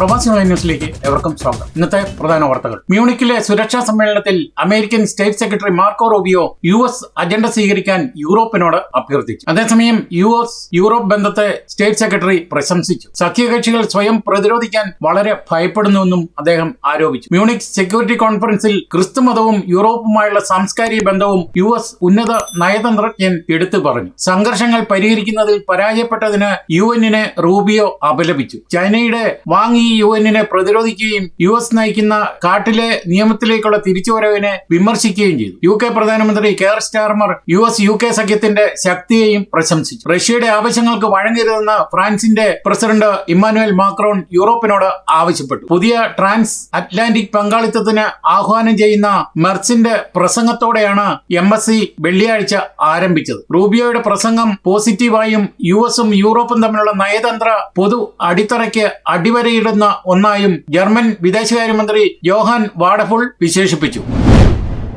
പ്രവാസി ന്യൂസിലേക്ക് എവർക്കും സ്വാഗതം. ഇന്നത്തെ പ്രധാന വാർത്തകൾ. മ്യൂണിക്കിലെ സുരക്ഷാ സമ്മേളനത്തിൽ American state secretary Marco Rubio U S agenda സ്വീകരിക്കാൻ യൂറോപ്പിനോട് അഭ്യർത്ഥിച്ചു. അതേസമയം യു എസ് യൂറോപ്പ് ബന്ധത്തെ സ്റ്റേറ്റ് സെക്രട്ടറി പ്രശംസിച്ചു. സഖ്യകക്ഷികൾ സ്വയം പ്രതിരോധിക്കാൻ വളരെ ഭയപ്പെടുന്നുവെന്നും അദ്ദേഹം ആരോപിച്ചു. മ്യൂണിക് സെക്യൂരിറ്റി കോൺഫറൻസിൽ ക്രിസ്തുമതവും യൂറോപ്പുമായുള്ള സാംസ്കാരിക ബന്ധവും യു എസ് ഉന്നത നയതന്ത്രജ്ഞൻ എടുത്തു പറഞ്ഞു. സംഘർഷങ്ങൾ പരിഹരിക്കുന്നതിൽ പരാജയപ്പെട്ടതിന് യു എന്നിനെ റൂബിയോ അപലപിച്ചു. ചൈനയുടെ വാങ് ഈ യു എന്നിനെ പ്രതിരോധിക്കുകയും യു എസ് നയിക്കുന്ന കാട്ടിലെ നിയമത്തിലേക്കുള്ള തിരിച്ചുവരവിനെ വിമർശിക്കുകയും ചെയ്തു. യു കെ പ്രധാനമന്ത്രി Keir Starmer U S U K സഖ്യത്തിന്റെ ശക്തിയെയും പ്രശംസിച്ചു. റഷ്യയുടെ ആവശ്യങ്ങൾക്ക് വഴങ്ങരുതെന്ന് ഫ്രാൻസിന്റെ പ്രസിഡന്റ് ഇമ്മാനുവൽ മാക്രോൺ യൂറോപ്പിനോട് ആവശ്യപ്പെട്ടു. പുതിയ ട്രാൻസ് അറ്റ്ലാന്റിക് പങ്കാളിത്തത്തിന് ആഹ്വാനം ചെയ്യുന്ന മെർസിന്റെ പ്രസംഗത്തോടെയാണ് എം എസ് സി വെള്ളിയാഴ്ച ആരംഭിച്ചത്. റൂബിയോയുടെ പ്രസംഗം പോസിറ്റീവായും യു എസും യൂറോപ്പും തമ്മിലുള്ള നയതന്ത്ര പൊതു അടിത്തറയ്ക്ക് അടിവരയിടുന്ന ഒന്നായും ജർമ്മൻ വിദേശകാര്യമന്ത്രി ജോഹാൻ വാഡഫുൾ വിശേഷിപ്പിച്ചു.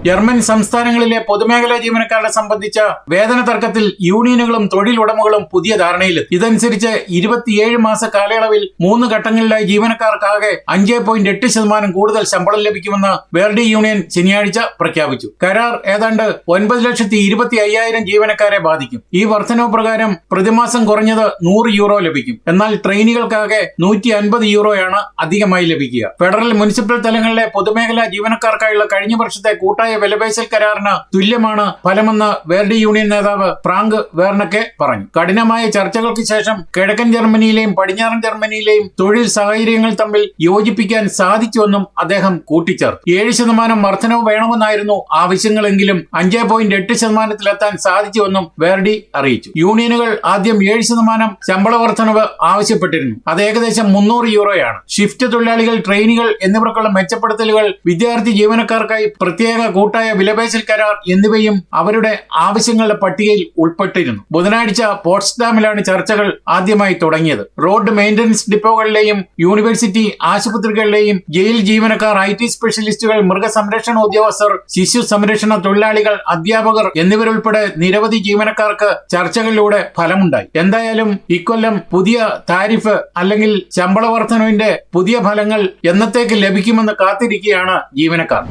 ജർമ്മൻ സംസ്ഥാനങ്ങളിലെ പൊതുമേഖലാ ജീവനക്കാരെ സംബന്ധിച്ച വേതന തർക്കത്തിൽ യൂണിയനുകളും തൊഴിലുടമകളും പുതിയ ധാരണയിലെത്തി. ഇതനുസരിച്ച് ഇരുപത്തിയേഴ് മാസ കാലയളവിൽ മൂന്ന് ഘട്ടങ്ങളിലായി ജീവനക്കാർക്കാകെ അഞ്ച് പോയിന്റ് എട്ട് ശതമാനം കൂടുതൽ ശമ്പളം ലഭിക്കുമെന്ന് വേർഡി യൂണിയൻ ശനിയാഴ്ച പ്രഖ്യാപിച്ചു. കരാർ ഏതാണ്ട് ഒൻപത് ലക്ഷത്തി ഇരുപത്തി അയ്യായിരം ജീവനക്കാരെ ബാധിക്കും. ഈ വർധനവ് പ്രകാരം പ്രതിമാസം കുറഞ്ഞത് നൂറ് യൂറോ ലഭിക്കും. എന്നാൽ ട്രെയിനികൾക്കാകെ നൂറ്റി അൻപത് യൂറോയാണ് അധികമായി ലഭിക്കുക. ഫെഡറൽ മുനിസിപ്പൽ തലങ്ങളിലെ പൊതുമേഖലാ ജീവനക്കാർക്കായുള്ള കഴിഞ്ഞ വർഷത്തെ കൂട്ടായ വിലപേശൽ കരാറിന് തുല്യമാണ് ഫലമെന്ന് വേർഡി യൂണിയൻ നേതാവ് ഫ്രാങ്ക് വേർണക്കെ പറഞ്ഞു. കഠിനമായ ചർച്ചകൾക്ക് ശേഷം കിഴക്കൻ ജർമ്മനിയിലെയും പടിഞ്ഞാറൻ ജർമ്മനിയിലെയും തൊഴിൽ സാഹചര്യങ്ങൾ തമ്മിൽ യോജിപ്പിക്കാൻ സാധിച്ചുവെന്നും അദ്ദേഹം കൂട്ടിച്ചേർത്തു. ഏഴ് ശതമാനം വർധനവ് വേണമെന്നായിരുന്നു ആവശ്യങ്ങളെങ്കിലും അഞ്ച് പോയിന്റ് എട്ട് ശതമാനത്തിലെത്താൻ സാധിച്ചുവെന്നും വേർഡി അറിയിച്ചു. യൂണിയനുകൾ ആദ്യം ഏഴ് ശതമാനം ശമ്പള വർധനവ് ആവശ്യപ്പെട്ടിരുന്നു. അത് ഏകദേശം മുന്നൂറ് യൂറോയാണ്. ഷിഫ്റ്റ് തൊഴിലാളികൾ ട്രെയിനുകൾ എന്നിവർക്കുള്ള മെച്ചപ്പെടുത്തലുകൾ വിദ്യാർത്ഥി ജീവനക്കാർക്കായി പ്രത്യേക കൂട്ടായ വിലപേശൽ കരാർ എന്നിവയും അവരുടെ ആവശ്യങ്ങളുടെ പട്ടികയിൽ ഉൾപ്പെട്ടിരുന്നു. ബുധനാഴ്ച പോട്സ്ഡാമിലാണ് ചർച്ചകൾ ആദ്യമായി തുടങ്ങിയത്. റോഡ് മെയിന്റനൻസ് ഡിപ്പോകളിലെയും യൂണിവേഴ്സിറ്റി ആശുപത്രികളിലെയും ജയിൽ ജീവനക്കാർ ഐ ടി സ്പെഷ്യലിസ്റ്റുകൾ മൃഗസംരക്ഷണ ഉദ്യോഗസ്ഥർ ശിശു സംരക്ഷണ തൊഴിലാളികൾ അധ്യാപകർ എന്നിവരുൾപ്പെടെ നിരവധി ജീവനക്കാർക്ക് ചർച്ചകളിലൂടെ ഫലമുണ്ടായി. എന്തായാലും ഇക്കൊല്ലം പുതിയ താരിഫ് അല്ലെങ്കിൽ ശമ്പള വർധനവിന്റെ പുതിയ ഫലങ്ങൾ എന്നത്തേക്ക് ലഭിക്കുമെന്ന് കാത്തിരിക്കുകയാണ് ജീവനക്കാർ.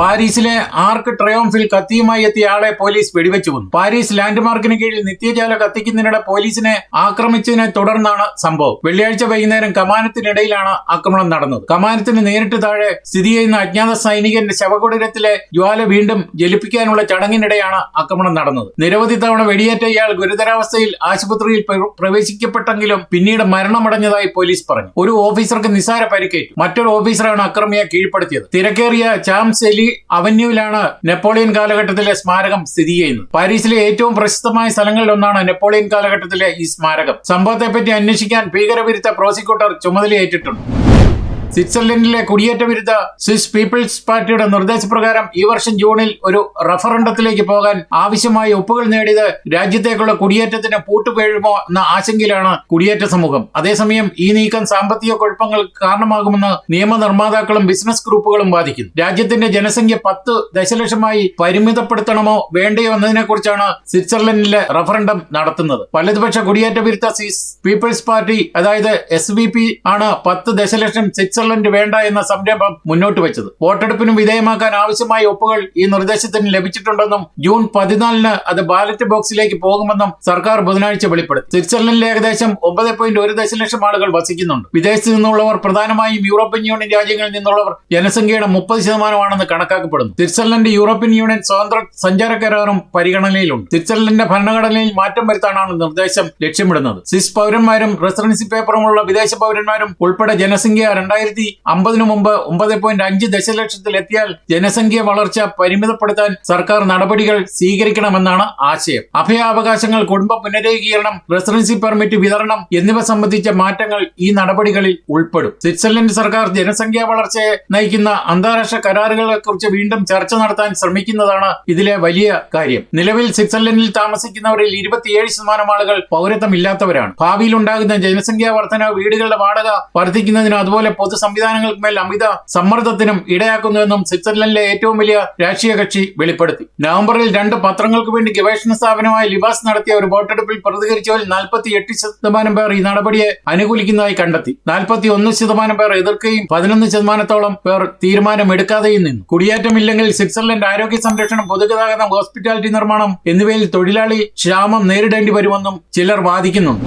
പാരീസിലെ ആർക്ക് ട്രയോംഫിൽ കത്തിയുമായി എത്തിയ ആളെ പോലീസ് വെടിവെച്ചു കൊന്നു. പാരീസ് ലാൻഡ്മാർക്കിന് കീഴിൽ നിത്യജാല കത്തിക്കുന്നതിനിടെ പോലീസിനെ ആക്രമിച്ചതിനെ തുടർന്നാണ് സംഭവം. വെള്ളിയാഴ്ച വൈകുന്നേരം കമാനത്തിനിടയിലാണ് ആക്രമണം നടന്നത്. കമാനത്തിന് നേരിട്ട് താഴെ സ്ഥിതി ചെയ്യുന്ന അജ്ഞാത സൈനികന്റെ ശവകുടീരത്തിലെ ജ്വാല വീണ്ടും ജലിപ്പിക്കാനുള്ള ചടങ്ങിനിടെയാണ് ആക്രമണം നടന്നത്. നിരവധി തവണ വെടിയേറ്റ ഇയാൾ ഗുരുതരാവസ്ഥയിൽ ആശുപത്രിയിൽ പ്രവേശിക്കപ്പെട്ടെങ്കിലും പിന്നീട് മരണമടഞ്ഞതായി പോലീസ് പറഞ്ഞു. ഒരു ഓഫീസർക്ക് നിസാര പരിക്കേറ്റു. മറ്റൊരു ഓഫീസറാണ് അക്രമിയെ കീഴ്പ്പെടുത്തിയത്. തിരക്കേറിയ ചാംസ് എലി അവന്യൂവിലാണ് നെപ്പോളിയൻ കാലഘട്ടത്തിലെ സ്മാരകം സ്ഥിതി ചെയ്യുന്നത്. പാരീസിലെ ഏറ്റവും പ്രശസ്തമായ സ്ഥലങ്ങളിൽ ഒന്നാണ് നെപ്പോളിയൻ കാലഘട്ടത്തിലെ ഈ സ്മാരകം. സംഭവത്തെപ്പറ്റി അന്വേഷിക്കാൻ ഭീകരവിരുദ്ധ പ്രോസിക്യൂട്ടർ ചുമതലയേറ്റിട്ടുണ്ട്. സ്വിറ്റ്സർലൻഡിലെ കുടിയേറ്റ വിരുദ്ധ സ്വിസ് പീപ്പിൾസ് പാർട്ടിയുടെ നിർദ്ദേശപ്രകാരം ഈ വർഷം ജൂണിൽ ഒരു റഫറണ്ടത്തിലേക്ക് പോകാൻ ആവശ്യമായ ഒപ്പുകൾ നേടിയത് രാജ്യത്തേക്കുള്ള കുടിയേറ്റത്തിന് പൂട്ടുപേഴുമോ എന്ന ആശങ്കയിലാണ് കുടിയേറ്റ സമൂഹം. അതേസമയം ഈ നീക്കം സാമ്പത്തിക കുഴപ്പങ്ങൾ കാരണമാകുമെന്ന് നിയമനിർമ്മാതാക്കളും ബിസിനസ് ഗ്രൂപ്പുകളും വാദിക്കുന്നു. രാജ്യത്തിന്റെ ജനസംഖ്യ പത്ത് ദശലക്ഷമായി പരിമിതപ്പെടുത്തണമോ വേണ്ടയോ എന്നതിനെക്കുറിച്ചാണ് സ്വിറ്റ്സർലൻഡിലെ റഫറണ്ടം നടത്തുന്നത്. വലതുപക്ഷ കുടിയേറ്റ വിരുദ്ധ സ്വിസ് പീപ്പിൾസ് പാർട്ടി അതായത് എസ് ആണ് പത്ത് ദശലക്ഷം സ്വിറ്റ്സർലൻഡ് വേണ്ട എന്ന സംരംഭം മുന്നോട്ട് വെച്ചത്. വോട്ടെടുപ്പിനും വിധേയമാക്കാൻ ആവശ്യമായ ഒപ്പുകൾ ഈ നിർദ്ദേശത്തിന് ലഭിച്ചിട്ടുണ്ടെന്നും ജൂൺ പതിനാലിന് അത് ബാലറ്റ് ബോക്സിലേക്ക് പോകുമെന്നും സർക്കാർ ബുധനാഴ്ച വെളിപ്പെടുത്തി. സ്വിറ്റ്സർലൻഡിൽ ഏകദേശം ഒമ്പത് പോയിന്റ് ഒരു ദശലക്ഷം ആളുകൾ വസിക്കുന്നുണ്ട്. വിദേശത്ത് നിന്നുള്ളവർ പ്രധാനമായും യൂറോപ്യൻ യൂണിയൻ രാജ്യങ്ങളിൽ നിന്നുള്ളവർ ജനസംഖ്യയുടെ മുപ്പത് ശതമാനമാണെന്ന് കണക്കാക്കപ്പെടുന്നു. സ്വിറ്റ്സർലൻഡ് യൂറോപ്യൻ യൂണിയൻ സ്വതന്ത്ര സഞ്ചാര കരാറും പരിഗണനയിലുണ്ട്. സ്വിറ്റ്സർലൻഡിന്റെ ഭരണഘടനയിൽ മാറ്റം വരുത്താനാണ് നിർദ്ദേശം ലക്ഷ്യമിടുന്നത്. സ്വിസ് പൗരന്മാരും റെസിഡൻസി പേപ്പറുമുള്ള വിദേശ പൗരന്മാരും ഉൾപ്പെടെ ജനസംഖ്യ രണ്ടായിരത്തി അമ്പതിനു മുമ്പ് ഒമ്പത് പോയിന്റ് അഞ്ച് ദശലക്ഷത്തിൽ എത്തിയാൽ ജനസംഖ്യ വളർച്ച പരിമിതപ്പെടുത്താൻ സർക്കാർ നടപടികൾ സ്വീകരിക്കണമെന്നാണ് ആശയം. അഭയാവകാശങ്ങൾ കുടുംബ പുനരേകീകരണം റെസിഡൻസി പെർമിറ്റ് വിതരണം എന്നിവ സംബന്ധിച്ച മാറ്റങ്ങൾ ഈ നടപടികളിൽ ഉൾപ്പെടും. സ്വിറ്റ്സർലൻഡ് സർക്കാർ ജനസംഖ്യാ വളർച്ചയെ നയിക്കുന്ന അന്താരാഷ്ട്ര കരാറുകളെ കുറിച്ച് വീണ്ടും ചർച്ച നടത്താൻ ശ്രമിക്കുന്നതാണ് ഇതിലെ വലിയ കാര്യം. നിലവിൽ സ്വിറ്റ്സർലൻഡിൽ താമസിക്കുന്നവരിൽ ഇരുപത്തിയേഴ് ശതമാനം ആളുകൾ പൗരത്വം ഇല്ലാത്തവരാണ് ഭാവിയിൽ ഉണ്ടാകുന്ന ജനസംഖ്യാ വർധന വീടുകളുടെ വാടക വർദ്ധിക്കുന്നതിന് അതുപോലെ പൊതു സംവിധാനങ്ങൾക്ക് മേൽ അമിത സമ്മർദ്ദത്തിനും ഇടയാക്കുന്നുവെന്നും സ്വിറ്റ്സർലൻഡിലെ ഏറ്റവും വലിയ രാഷ്ട്രീയ കക്ഷി വെളിപ്പെടുത്തി. നവംബറിൽ രണ്ട് പത്രങ്ങൾക്ക് വേണ്ടി ഗവേഷണ സ്ഥാപനമായ ലിബാസ് നടത്തിയ ഒരു വോട്ടെടുപ്പിൽ പ്രതികരിച്ചവരിൽ നാൽപ്പത്തി എട്ട് ശതമാനം പേർ ഈ നടപടിയെ അനുകൂലിക്കുന്നതായി കണ്ടെത്തി. നാൽപ്പത്തി ഒന്ന് ശതമാനം പേർ എതിർക്കുകയും പതിനൊന്ന് ശതമാനത്തോളം പേർ തീരുമാനമെടുക്കാതെയും നിന്നു. കുടിയേറ്റമില്ലെങ്കിൽ സ്വിറ്റ്സർലൻഡ് ആരോഗ്യ സംരക്ഷണം പൊതുഗതാഗതം ഹോസ്പിറ്റാലിറ്റി നിർമ്മാണം എന്നിവയിൽ തൊഴിലാളി ക്ഷാമം നേരിടേണ്ടി വരുമെന്നും ചിലർ വാദിക്കുന്നുണ്ട്.